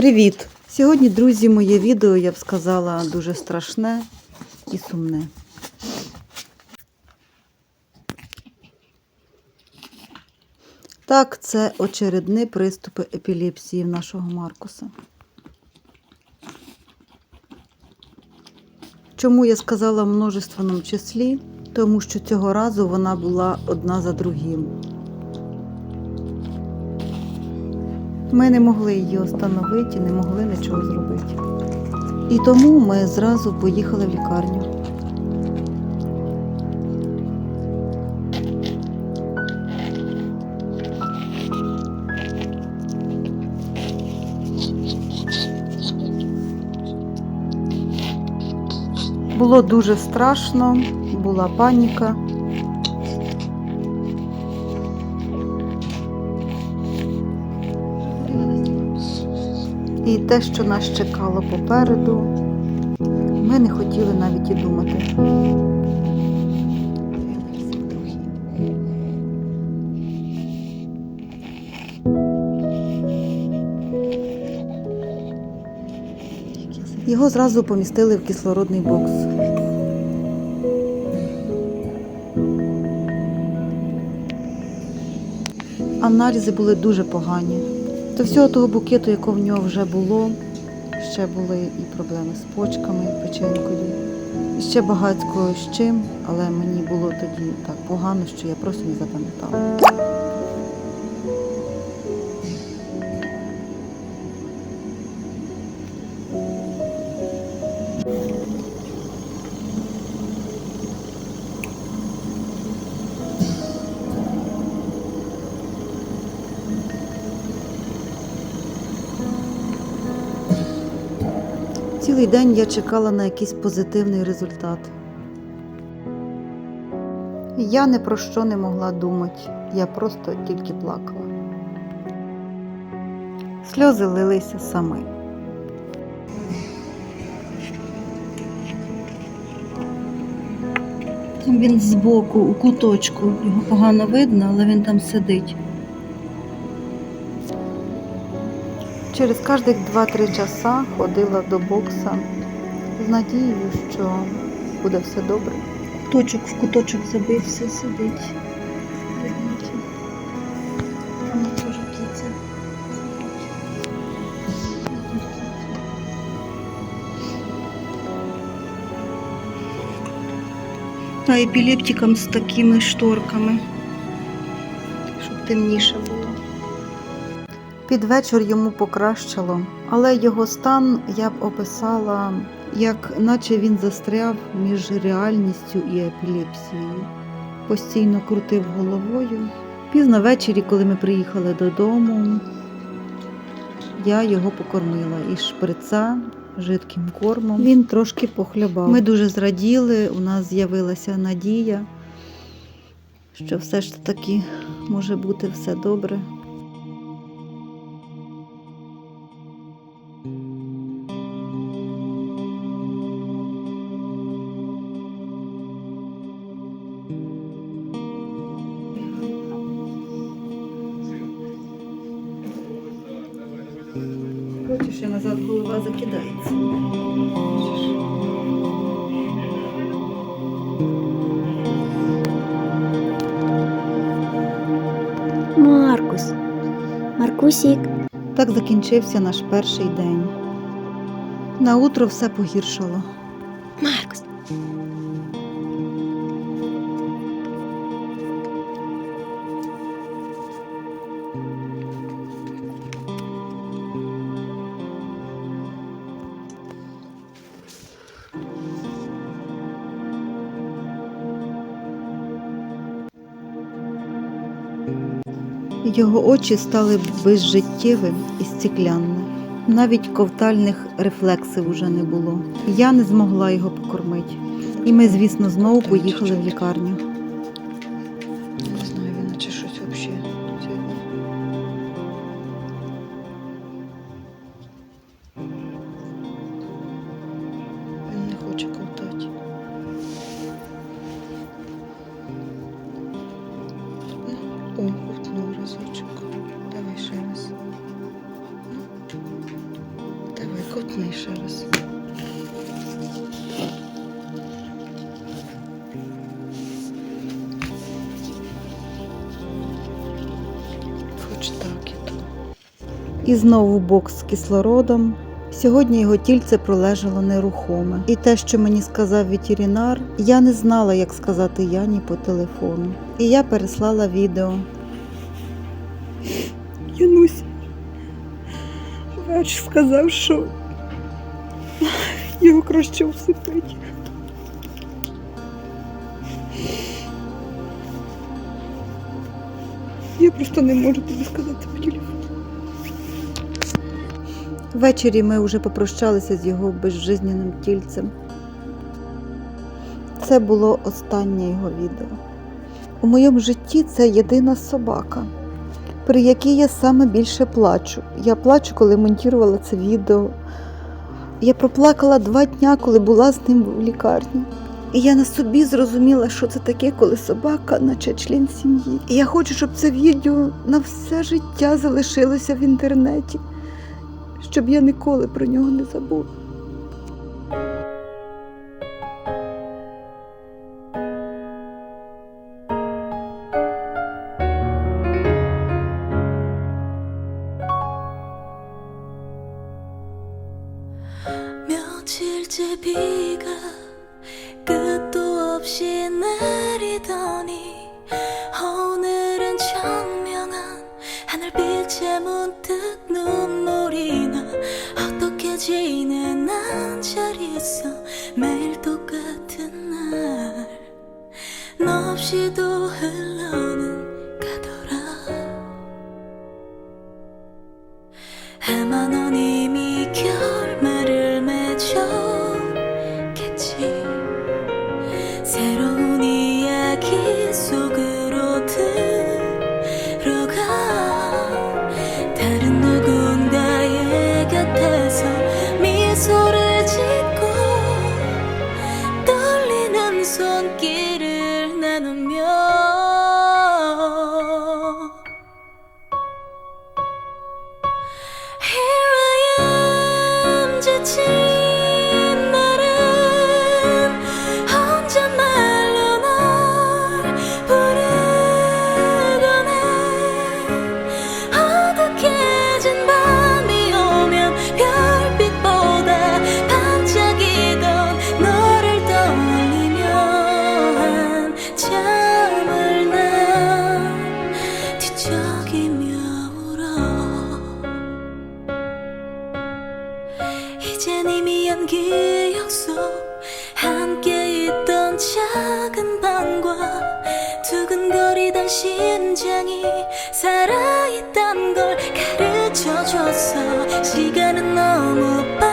Привіт! Сьогодні, друзі, моє відео, я б сказала, дуже страшне і сумне. Так, це очередні приступи епілепсії в нашого Маркуса. Чому я сказала в множественному числі? Тому що цього разу вона була одна за другим. Ми не могли її остановити, не могли нічого зробити. І тому ми зразу поїхали в лікарню. Було дуже страшно, була паніка. І те, що нас чекало попереду, ми не хотіли навіть і думати. Його зразу помістили в кислородний бокс. Аналізи були дуже погані. До всього того букету, якого в нього вже було, ще були і проблеми з почками, печенькою, і ще багатько з чим, але мені було тоді так погано, що я просто не запам'ятала. Цілий день я чекала на якийсь позитивний результат. Я ні про що не могла думати, я просто тільки плакала. Сльози лилися сами. Там він збоку, у куточку. Його погано видно, але він там сидить. Через кожних 2-3 часа ходила до бокса з надією, що буде все добре. Куточок в куточок забився, сидить. Там теж кіця. А епілептикам з такими шторками, щоб темніше. Під вечір йому покращило, але його стан я б описала, як наче він застряв між реальністю і епілепсією. Постійно крутив головою. Пізно ввечері, коли ми приїхали додому, я його покормила із шприца жидким кормом. Він трошки похлябав. Ми дуже зраділи, у нас з'явилася надія, що все ж таки може бути все добре. Хочеш, і назад голова закидається. Маркус. Маркусік. Так закінчився наш перший день. На утро все погіршало. Маркус. Його очі стали безжиттєвим і стеклянним. Навіть ковтальних рефлексів уже не було. Я не змогла його покормити. І ми, звісно, знову поїхали в лікарню. Не знаю, він наче щось взагалі. Він не хоче ковтати. О, раз. Так і то. І знову бокс з кислородом. Сьогодні його тільце пролежало нерухоме. І те, що мені сказав ветеринар, я не знала, як сказати Яні по телефону. І я переслала відео. Янусь, врач сказав, що його краще усипить. Я просто не можу тобі сказати по телефону. Ввечері ми вже попрощалися з його безжизненним тільцем. Це було останнє його відео. У моєму житті це єдина собака, при якій я саме більше плачу. Я плачу, коли монтувала це відео. Я проплакала два дня, коли була з ним в лікарні. І я на собі зрозуміла, що це таке, коли собака, наче член сім'ї. І я хочу, щоб це відео на все життя залишилося в інтернеті щоб я ніколи про нього не забула. 며칠째 비가 끝도 없이 내리더니 오늘은 청명한 하늘빛에 문득 눈물이 나. 어떻게 지내 난 잘 있어 매일 똑같은 날. 너 없이도 흘러 손길을 나누며 이젠 희미한 기억 속 함께 있던 작은 방과 두근거리던 심장이 살아있단 걸 가르쳐줬어 시간은 너무 빨리